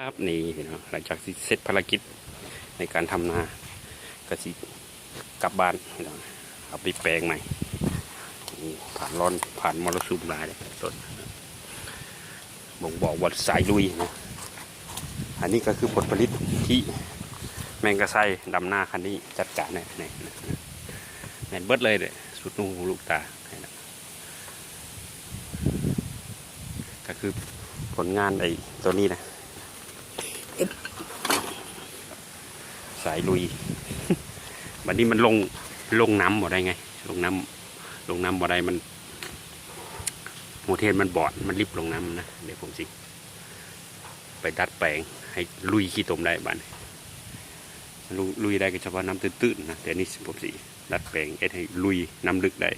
ครับนี่พี่น้องหลังจากที่เสร็จภารกิจในการทำนาก็สิกลับบ้านพี่น้องเอาไปแปลงใหม่ผ่านร้อนผ่านมรสุมมาเลยต้นบ่งบอกว่าสายลุยนะอันนี้ก็คือผลผลิตที่แมงกะไซดำหน้าคันนี้จัดการเนี่ยเนี่ยเนี่ยแมนเบิดเลยเลยสุดนุ่งลูกตาก็คือผลงานไอ้ตัวนี้นะ สายลุย วันนี้มันลงลงน้ำบ่ได้ไง ลงน้ำลงน้ำบ่ได้มันโมเทนมันบอดมันริบลงน้ำนะ เดี๋ยวผมสิ ไปดัดแปลงให้ลุยขี้ตมได้บ้านลุลุยได้ก็เฉพาะน้ำตื้นๆนะแต่นี่ผมสิดัดแปลงเอให้ลุยน้ำลึกได้